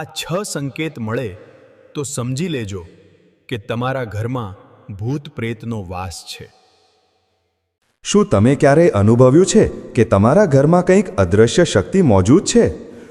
આ છ સંકેત મળે તો સમજી લેજો કે તમારા ઘરમાં ભૂત પ્રેતનો વાસ છે. શું તમે ક્યારેય અનુભવ્યું છે કે તમારા ઘરમાં કંઈક અદૃશ્ય શક્તિ મોજૂદ છે?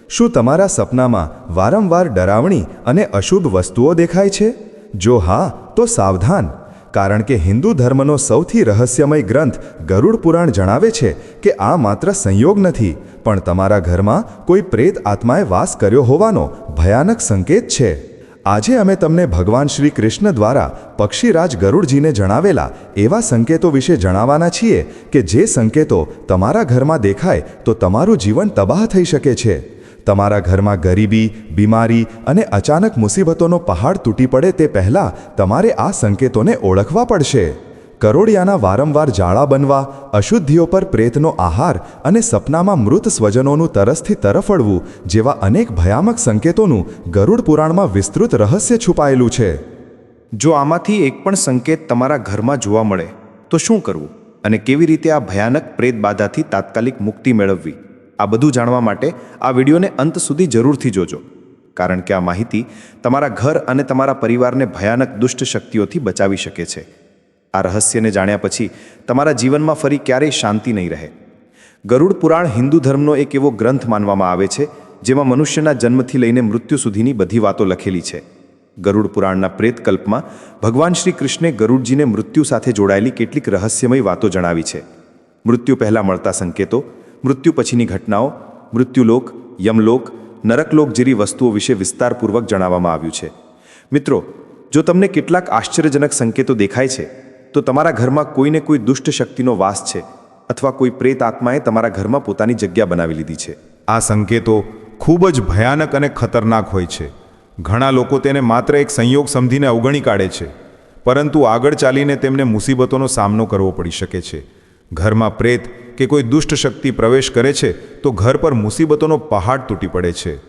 શું તમારા સપનામાં વારંવાર ડરાવણી અને અશુભ વસ્તુઓ દેખાય છે? જો હા, તો સાવધાન. કારણ કે હિન્દુ ધર્મનો સૌથી રહસ્યમય ગ્રંથ ગરુડ પુરાણ જણાવે છે કે આ માત્ર સંયોગ નથી, પણ તમારા ઘરમાં કોઈ પ્રેત આત્માએ વાસ કર્યો હોવાનો ભયાનક સંકેત છે. આજે અમે તમને ભગવાન શ્રી કૃષ્ણ દ્વારા પક્ષીરાજ ગરુડજીને જણાવેલા એવા સંકેતો વિશે જણાવવાના છીએ કે જે સંકેતો તમારા ઘરમાં દેખાય તો તમારું જીવન તબાહ થઈ શકે છે. તમારા ઘરમાં ગરીબી, બીમારી અને અચાનક મુસીબતોનો પહાડ તૂટી પડે તે પહેલાં તમારે આ સંકેતોને ઓળખવા પડશે. કરોડિયાના વારંવાર જાળા બનવા, અશુદ્ધિઓ પર પ્રેતનો આહાર અને સપનામાં મૃત સ્વજનોનું તરસથી તરફડવું જેવા અનેક ભયામક સંકેતોનું ગરુડ પુરાણમાં વિસ્તૃત રહસ્ય છુપાયેલું છે. જો આમાંથી એક પણ સંકેત તમારા ઘરમાં જોવા મળે, તો શું કરવું? અને કેવી રીતે આ ભયાનક પ્રેત બાધાથી તાત્કાલિક મુક્તિ મેળવવી? આ બધું જાણવા માટે આ વિડીયોને અંત સુધી જરૂરથી જોજો. કારણ કે આ માહિતી તમારા ઘર અને તમારા પરિવારને ભયાનક દુષ્ટ શક્તિઓથી બચાવી શકે છે. આ રહસ્યને જાણ્યા પછી તમારા જીવનમાં ફરી ક્યારેય શાંતિ નહીં રહે. ગરુડ પુરાણ હિન્દુ ધર્મનો એક એવો ગ્રંથ માનવામાં આવે છે, જેમાં મનુષ્યના જન્મથી લઈને મૃત્યુ સુધીની બધી વાતો લખેલી છે. ગરુડ પુરાણના પ્રેતકલ્પમાં ભગવાન શ્રી કૃષ્ણે ગરુડજીને મૃત્યુ સાથે જોડાયેલી કેટલીક રહસ્યમય વાતો જણાવી છે. મૃત્યુ પહેલાં મળતા સંકેતો, મૃત્યુ પછીની ઘટનાઓ, મૃત્યુલોક, યમલોક, નરકલોક જેવી વસ્તુઓ વિશે વિસ્તારપૂર્વક જણાવવામાં આવ્યું છે. મિત્રો, જો તમને કેટલાક આશ્ચર્યજનક સંકેતો દેખાય છે તો તમારા ઘરમાં કોઈને કોઈ દુષ્ટ શક્તિનો વાસ છે અથવા કોઈ પ્રેત આત્માએ તમારા ઘરમાં પોતાની જગ્યા બનાવી લીધી છે. આ સંકેતો ખૂબ જ ભયાનક અને ખતરનાક હોય છે. ઘણા લોકો તેને માત્ર એક સંયોગ સમજીને અવગણી કાઢે છે, પરંતુ આગળ ચાલીને તેમને મુસીબતોનો સામનો કરવો પડી શકે છે. ઘરમાં પ્રેત કે કોઈ દુષ્ટ શક્તિ પ્રવેશ કરે છે તો ઘર પર મુસીબતોનો પહાડ તૂટી પડે છે.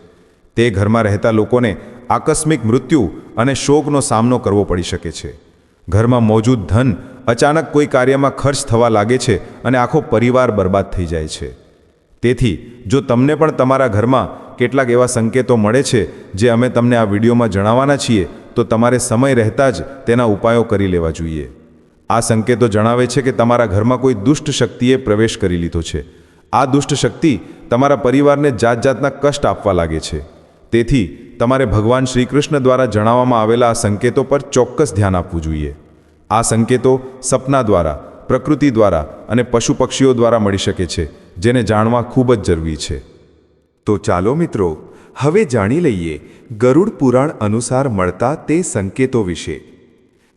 તે ઘરમાં રહેતા લોકોને આકસ્મિક મૃત્યુ અને શોકનો સામનો કરવો પડી શકે છે. ઘરમાં મોજૂદ ધન અચાનક કોઈ કાર્યમાં ખર્ચ થવા લાગે છે અને આખો પરિવાર બરબાદ થઈ જાય છે. તેથી, જો તમને પણ તમારા ઘરમાં કેટલાક એવા સંકેતો મળે છે જે અમે તમને આ વિડીયોમાં જણાવવાના છીએ, તો તમારે સમય રહેતા જ તેના ઉપાયો કરી લેવા જોઈએ. આ સંકેતો જણાવે છે કે તમારા ઘરમાં કોઈ દુષ્ટ શક્તિએ પ્રવેશ કરી લીધો છે. આ દુષ્ટ શક્તિ તમારા પરિવારને જાત જાતના કષ્ટ આપવા લાગે છે. તેથી તમારે ભગવાન શ્રી કૃષ્ણ દ્વારા જણાવવામાં આવેલા આ સંકેતો પર ચોક્કસ ધ્યાન આપવું જોઈએ. આ સંકેતો સપના દ્વારા, પ્રકૃતિ દ્વારા અને પશુ પક્ષીઓ દ્વારા મળી શકે છે, જેને જાણવા ખૂબ જ જરૂરી છે. તો ચાલો મિત્રો, હવે જાણી લઈએ ગરુડ પુરાણ અનુસાર મળતા તે સંકેતો વિશે.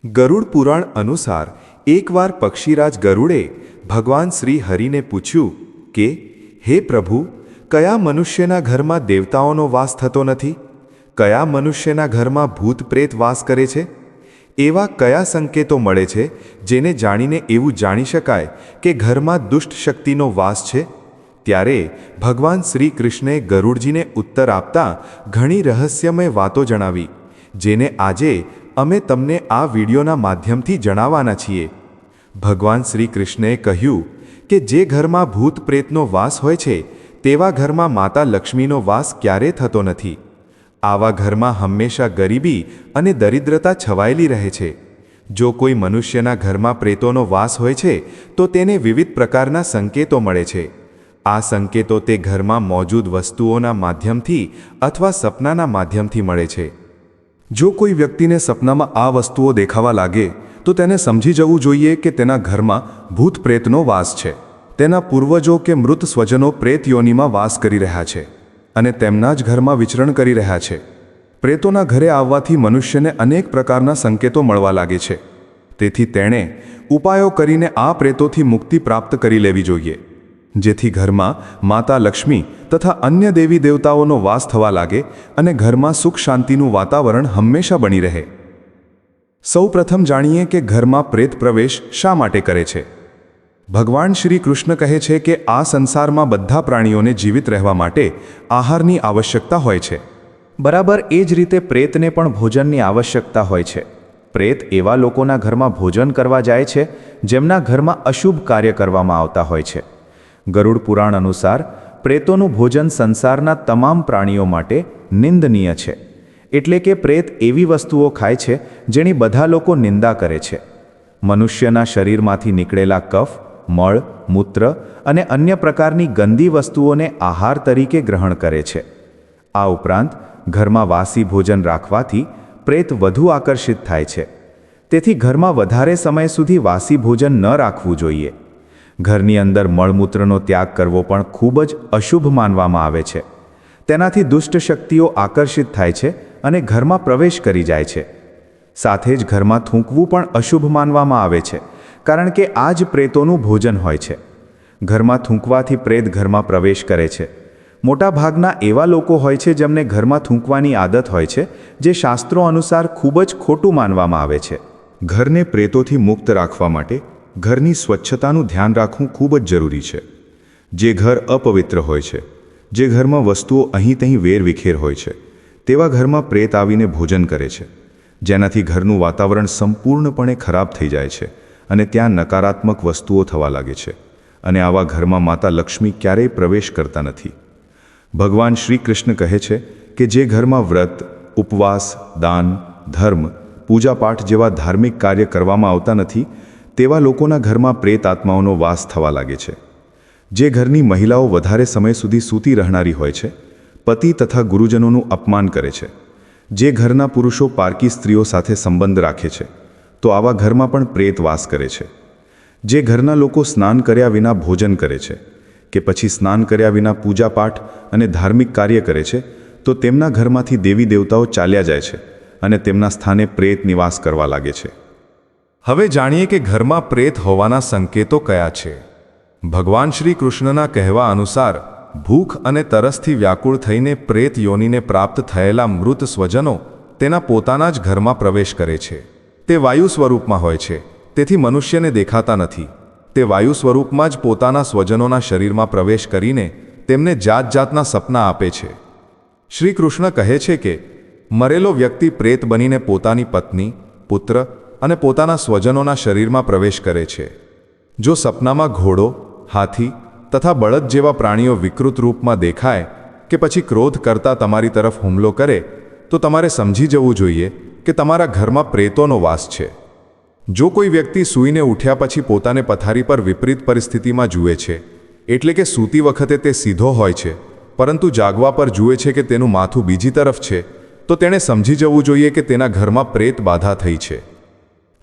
ગરુડ પુરાણ અનુસાર એકવાર પક્ષીરાજ ગરુડે ભગવાન શ્રી હરિને પૂછ્યું કે, હે પ્રભુ, કયા મનુષ્યના ઘરમાં દેવતાઓનો વાસ થતો નથી? કયા મનુષ્યના ઘરમાં ભૂત પ્રેત વાસ કરે છે? એવા કયા સંકેતો મળે છે જેને જાણીને એવું જાણી શકાય કે ઘરમાં દુષ્ટ શક્તિનો વાસ છે? ત્યારે ભગવાન શ્રી કૃષ્ણે ગરુડજીને ઉત્તર આપતા ઘણી રહસ્યમય વાતો જણાવી, જેને આજે અમે તમને આ વિડીયોના માધ્યમથી જણાવવાના છીએ. ભગવાન શ્રી કૃષ્ણે કહ્યું કે જે ઘરમાં ભૂત પ્રેતનો વાસ હોય છે, તેવા ઘરમાં માતા લક્ષ્મીનો વાસ ક્યારે થતો નથી. આવા ઘરમાં હંમેશા ગરીબી અને દરિદ્રતા છવાયેલી રહે છે. જો કોઈ મનુષ્યના ઘરમાં પ્રેતોનો વાસ હોય છે, તો તેને વિવિધ પ્રકારના સંકેતો મળે છે. આ સંકેતો તે ઘરમાં મોજૂદ વસ્તુઓના માધ્યમથી અથવા સપનાના માધ્યમથી મળે છે. જો કોઈ વ્યક્તિને સપનામાં આ વસ્તુઓ દેખાવા લાગે, તો તેને સમજી જવું જોઈએ કે તેના ઘરમાં ભૂત પ્રેતનો વાસ છે. તેના પૂર્વજો કે મૃત સ્વજનો પ્રેત યોનિમાં વાસ કરી રહ્યા છે. અને તેમના જ ઘરમાં વિચરણ કરી રહ્યા છે. પ્રેતોના ઘરે આવવાથી મનુષ્યને અનેક પ્રકારના સંકેતો મળવા લાગે છે. તેથી તેણે ઉપાયો કરીને આ પ્રેતોથી મુક્તિ પ્રાપ્ત કરી લેવી જોઈએ. જેથી ઘરમાં માતા લક્ષ્મી તથા અન્ય દેવી દેવતાઓનો વાસ થવા લાગે અને ઘરમાં સુખ શાંતિનું વાતાવરણ હંમેશા બની રહે. સૌ પ્રથમ જાણીએ કે ઘરમાં પ્રેત પ્રવેશ શા માટે કરે છે. ભગવાન શ્રી કૃષ્ણ કહે છે કે આ સંસારમાં બધા પ્રાણીઓને જીવિત રહેવા માટે આહારની આવશ્યકતા હોય છે. બરાબર એ જ રીતે પ્રેતને પણ ભોજનની આવશ્યકતા હોય છે. પ્રેત એવા લોકોના ઘરમાં ભોજન કરવા જાય છે, જેમના ઘરમાં અશુભ કાર્ય કરવામાં આવતા હોય છે. ગરુડ પુરાણ અનુસાર, પ્રેતોનું ભોજન સંસારના તમામ પ્રાણીઓ માટે નિંદનીય છે. એટલે કે પ્રેત એવી વસ્તુઓ ખાય છે, જેની બધા લોકો નિંદા કરે છે. મનુષ્યના શરીરમાંથી નીકળેલા કફ મળ, મૂત્ર અને અન્ય પ્રકારની ગંદી વસ્તુઓને આહાર તરીકે ગ્રહણ કરે છે. આ ઉપરાંત, ઘરમાં વાસી ભોજન રાખવાથી પ્રેત વધુ આકર્ષિત થાય છે. તેથી ઘરમાં વધારે સમય સુધી વાસી ભોજન ન રાખવું જોઈએ. ઘરની અંદર મળમૂત્રનો ત્યાગ કરવો પણ ખૂબ જ અશુભ માનવામાં આવે છે. તેનાથી દુષ્ટ શક્તિઓ આકર્ષિત થાય છે અને ઘરમાં પ્રવેશ કરી જાય છે. સાથે જ ઘરમાં થૂંકવું પણ અશુભ માનવામાં આવે છે. કારણ કે આ જ પ્રેતોનું ભોજન હોય છે. ઘરમાં થૂંકવાથી પ્રેત ઘરમાં પ્રવેશ કરે છે. મોટાભાગના એવા લોકો હોય છે જેમને ઘરમાં થૂંકવાની આદત હોય છે, જે શાસ્ત્રો અનુસાર ખૂબ જ ખોટું માનવામાં આવે છે. ઘરને પ્રેતોથી મુક્ત રાખવા માટે ઘરની સ્વચ્છતાનું ધ્યાન રાખવું ખૂબ જ જરૂરી છે. જે ઘર અપવિત્ર હોય છે, જે ઘરમાં વસ્તુઓ અહીં તહીં વેરવિખેર હોય છે, તેવા ઘરમાં પ્રેત આવીને ભોજન કરે છે. જેનાથી ઘરનું વાતાવરણ સંપૂર્ણપણે ખરાબ થઈ જાય છે. અને ત્યાં નકારાત્મક વસ્તુઓ થવા લાગે છે અને આવા ઘરમાં માતા લક્ષ્મી ક્યારેય પ્રવેશ કરતા નથી. ભગવાન શ્રી કૃષ્ણ કહે છે કે જે ઘરમાં વ્રત, ઉપવાસ, દાન, ધર્મ, પૂજાપાઠ જેવા ધાર્મિક કાર્ય કરવામાં આવતા નથી, તેવા લોકોના ઘરમાં પ્રેત આત્માઓનો વાસ થવા લાગે છે. જે ઘરની મહિલાઓ વધારે સમય સુધી સૂતી રહેનારી હોય છે, પતિ તથા ગુરુજનોનું અપમાન કરે છે. જે ઘરના પુરુષો પારકી સ્ત્રીઓ સાથે સંબંધ રાખે છે. તો આવા ઘરમાં પણ પ્રેત વાસ કરે છે. જે ઘરના લોકો સ્નાન કર્યા વિના ભોજન કરે છે, કે પછી સ્નાન કર્યા વિના પૂજાપાઠ અને ધાર્મિક કાર્ય કરે છે, તો તેમના ઘરમાંથી દેવી દેવતાઓ ચાલ્યા જાય છે અને તેમના સ્થાને પ્રેત નિવાસ કરવા લાગે છે. હવે જાણીએ કે ઘરમાં પ્રેત હોવાના સંકેતો કયા છે. ભગવાન શ્રી કૃષ્ણના કહેવા અનુસાર, ભૂખ અને તરસથી વ્યાકુળ થઈને પ્રેત યોનિને પ્રાપ્ત થયેલા મૃત સ્વજનો તેના પોતાના જ ઘરમાં પ્રવેશ કરે છે. તે વાયુ સ્વરૂપમાં હોય છે. તેથી મનુષ્યને દેખાતા નથી. તે વાયુ સ્વરૂપમાં જ પોતાના સ્વજનોના શરીરમાં પ્રવેશ કરીને તેમને જાત જાતના સપના આપે છે. શ્રી કૃષ્ણ કહે છે કે, મરેલો વ્યક્તિ પ્રેત બનીને પોતાની પત્ની, પુત્ર અને પોતાના સ્વજનોના શરીરમાં પ્રવેશ કરે છે. જો સપનામાં ઘોડો, હાથી તથા બળદ જેવા પ્રાણીઓ વિકૃત રૂપમાં દેખાય કે પછી ક્રોધ કરતા તમારી તરફ હુમલો કરે, તો તમારે સમજી જવું જોઈએ કે તમારા ઘરમાં પ્રેતોનો વાસ છે. જો કોઈ વ્યક્તિ સૂઈને ઉઠ્યા પછી પોતાને પથારી પર વિપરીત પરિસ્થિતિમાં જુએ છે, એટલે કે સૂતી વખતે તે સીધો હોય છે, પરંતુ જાગવા પર જુએ છે કે તેનું માથું બીજી તરફ છે, તો તેણે સમજી જવું જોઈએ કે તેના ઘરમાં પ્રેત બાધા થઈ છે.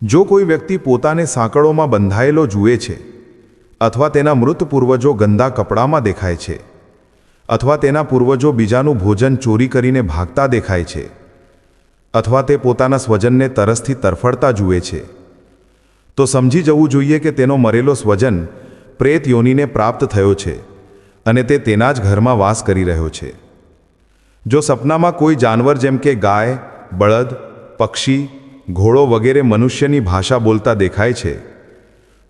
જો કોઈ વ્યક્તિ પોતાને સાંકળોમાં બંધાયેલો જુએ છે, અથવા તેના મૃત પૂર્વજો ગંદા કપડામાં દેખાય છે, અથવા તેના પૂર્વજો બીજાનું ભોજન ચોરી કરીને ભાગતા દેખાય છે અથવા તે પોતાના સ્વજનને તરસથી તરફડતા જુએ છે. તો સમજી જવું જોઈએ કે તેનો મરેલો સ્વજન પ્રેત યોનિને પ્રાપ્ત થયો છે અને તે તેના જ ઘરમાં વાસ કરી રહ્યો છે. જો સપનામાં કોઈ જાનવર જેમ કે ગાય, બળદ, પક્ષી, ઘોડો વગેરે મનુષ્યની ભાષા બોલતા દેખાય છે,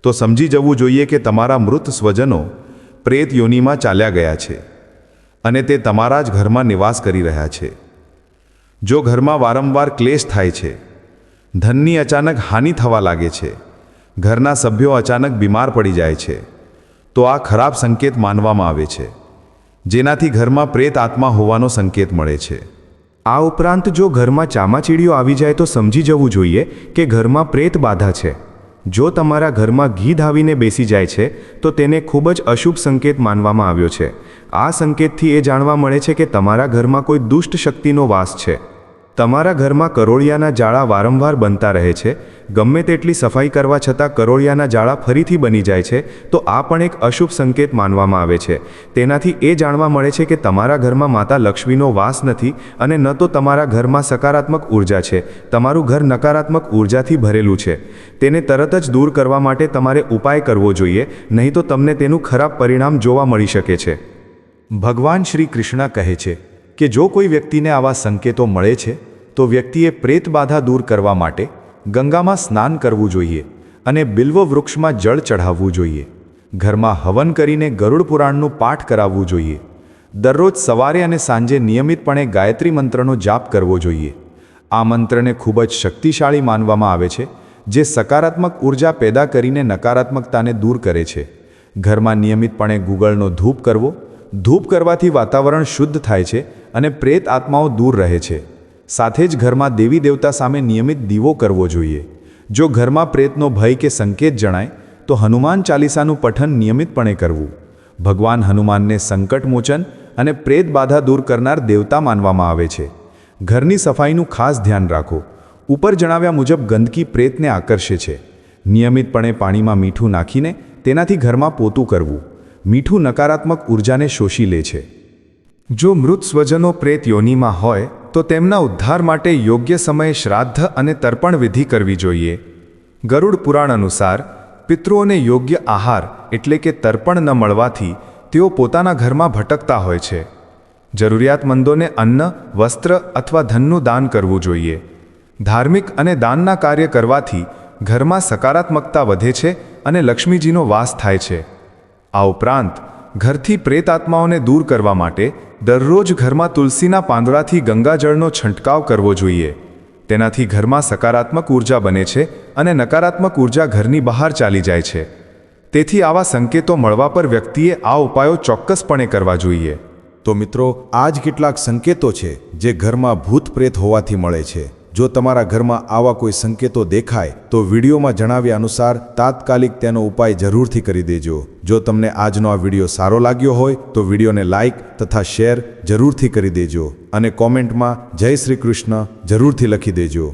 તો સમજી જવું જોઈએ કે તમારા મૃત સ્વજનો પ્રેત યોનિમાં ચાલ્યા ગયા છે અને તે તમારા જ ઘરમાં નિવાસ કરી રહ્યા છે. જો ઘરમાં વારંવાર ક્લેશ થાય છે, ધનની અચાનક હાનિ થવા લાગે છે, ઘરના સભ્યો અચાનક બીમાર પડી જાય છે, તો આ ખરાબ સંકેત માનવામાં આવે છે, જેનાથી ઘરમાં પ્રેત આત્મા હોવાનો સંકેત મળે છે. આ ઉપરાંત જો ઘરમાં ચામાચીડીઓ આવી જાય તો સમજી જવું જોઈએ કે ઘરમાં પ્રેત બાધા છે. જો તમારા ઘરમાં ગીધ આવીને બેસી જાય છે, તો તેને ખૂબ જ અશુભ સંકેત માનવામાં આવ્યો છે. આ સંકેતથી એ જાણવા મળે છે કે તમારા ઘરમાં કોઈ દુષ્ટ શક્તિનો વાસ છે. તમારા ઘરમાં કરોળિયાના જાળા વારંવાર બનતા રહે છે, ગમે તેટલી સફાઈ કરવા છતાં કરોળિયાના જાળા ફરીથી બની જાય છે, તો આ પણ એક અશુભ સંકેત માનવામાં આવે છે. તેનાથી એ જાણવા મળે છે કે તમારા ઘરમાં માતા લક્ષ્મીનો વાસ નથી અને ન તો તમારા ઘરમાં સકારાત્મક ઊર્જા છે. તમારું ઘર નકારાત્મક ઉર્જાથી ભરેલું છે. તેને તરત જ દૂર કરવા માટે તમારે ઉપાય કરવો જોઈએ, નહીં તો તમને તેનું ખરાબ પરિણામ જોવા મળી શકે છે. ભગવાન શ્રી કૃષ્ણ કહે છે કે, જો કોઈ વ્યક્તિને આવા સંકેતો મળે છે તો વ્યક્તિએ પ્રેત બાધા દૂર કરવા માટે ગંગામાં સ્નાન કરવું જોઈએ અને બિલ્વ વૃક્ષમાં જળ ચઢાવવું જોઈએ. ઘરમાં હવન કરીને ગરુડ પુરાણનું પાઠ કરાવવું જોઈએ. દરરોજ સવારે અને સાંજે નિયમિતપણે ગાયત્રી મંત્રનો જાપ કરવો જોઈએ. આ મંત્રને ખૂબ જ શક્તિશાળી માનવામાં આવે છે, જે સકારાત્મક ઊર્જા પેદા કરીને નકારાત્મકતાને દૂર કરે છે. ઘરમાં નિયમિતપણે ગુગળનો ધૂપ કરવો, ધૂપ કરવાથી વાતાવરણ શુદ્ધ થાય છે અને પ્રેત આત્માઓ દૂર રહે છે. સાથે જ ઘરમાં દેવી દેવતા સામે નિયમિત દીવો કરવો જોઈએ. જો ઘરમાં પ્રેતનો ભય કે સંકેત જણાય, તો હનુમાન ચાલીસાનું પઠન નિયમિતપણે કરવું. ભગવાન હનુમાનને સંકટમોચન અને પ્રેત બાધા દૂર કરનાર દેવતા માનવામાં આવે છે. ઘરની સફાઈનું ખાસ ધ્યાન રાખો. ઉપર જણાવ્યા મુજબ ગંદકી પ્રેતને આકર્ષે છે. નિયમિતપણે પાણીમાં મીઠું નાખીને તેનાથી ઘરમાં પોતું કરવું. મીઠું નકારાત્મક ઉર્જાને શોષી લે છે. જો મૃત સ્વજનો પ્રેત યોનિમાં હોય તો તેમના ઉદ્ધાર માટે યોગ્ય સમયે શ્રાદ્ધ અને તર્પણ વિધિ કરવી જોઈએ. ગરુડ પુરાણ અનુસાર, પિતૃઓને યોગ્ય આહાર એટલે કે તર્પણ ન મળવાથી તેઓ પોતાના ઘરમાં ભટકતા હોય છે. જરૂરિયાતમંદોને અન્ન, વસ્ત્ર અથવા ધનનું દાન કરવું જોઈએ. ધાર્મિક અને દાનના કાર્ય કરવાથી ઘરમાં સકારાત્મકતા વધે છે અને લક્ષ્મીજીનો વાસ થાય છે. આ ઉપરાંત ઘરથી પ્રેત આત્માઓને દૂર કરવા માટે દરરોજ ઘરમાં તુલસીના પાંદડાથી ગંગાજળનો છંટકાવ કરવો જોઈએ. તેનાથી ઘરમાં સકારાત્મક ઊર્જા બને છે અને નકારાત્મક ઊર્જા ઘરની બહાર ચાલી જાય છે. તેથી આવા સંકેતો મળવા પર વ્યક્તિએ આ ઉપાયો ચોક્કસપણે કરવા જોઈએ. તો મિત્રો આ જ કેટલાક સંકેતો છે જે ઘરમાં ભૂત પ્રેત હોવાથી મળે છે. જો તમારા ઘરમાં આવા કોઈ સંકેતો દેખાય, તો વિડીયોમાં જણાવ્યા અનુસાર તાત્કાલિક તેનો ઉપાય જરૂરથી કરી દેજો. જો તમને આજનો આ વીડિયો સારો લાગ્યો હોય, તો વિડીયોને લાઇક તથા શેર જરૂરથી કરી દેજો અને કોમેન્ટમાં જય શ્રી કૃષ્ણ જરૂરથી લખી દેજો.